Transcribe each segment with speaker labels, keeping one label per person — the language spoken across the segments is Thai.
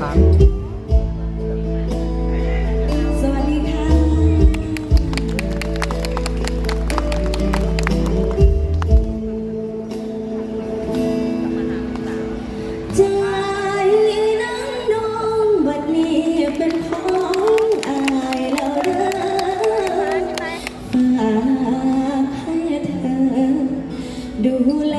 Speaker 1: ครับ
Speaker 2: สวัสดีค่ะ ใจนั้ำนองบัดนี้เป็นของอายแล้วเด้อ ฝากให้เธอ ดูแล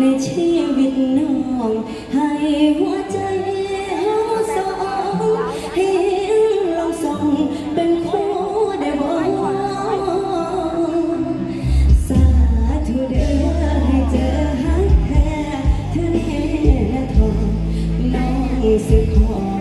Speaker 2: ในชีวิตน้อง ให้หัวใจเขาสองให้เห็นลองส่งเป็นคู่ได้บ่สาธุเด้อให้เจอหักแท้เธอแน่ทองน้องสิขอ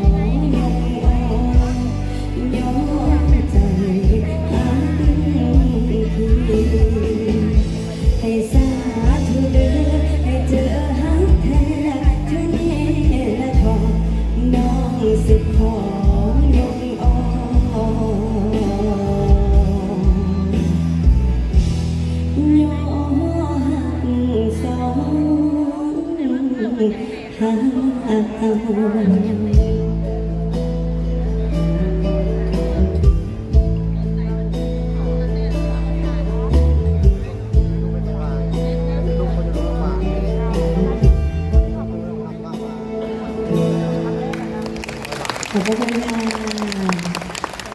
Speaker 2: หเอา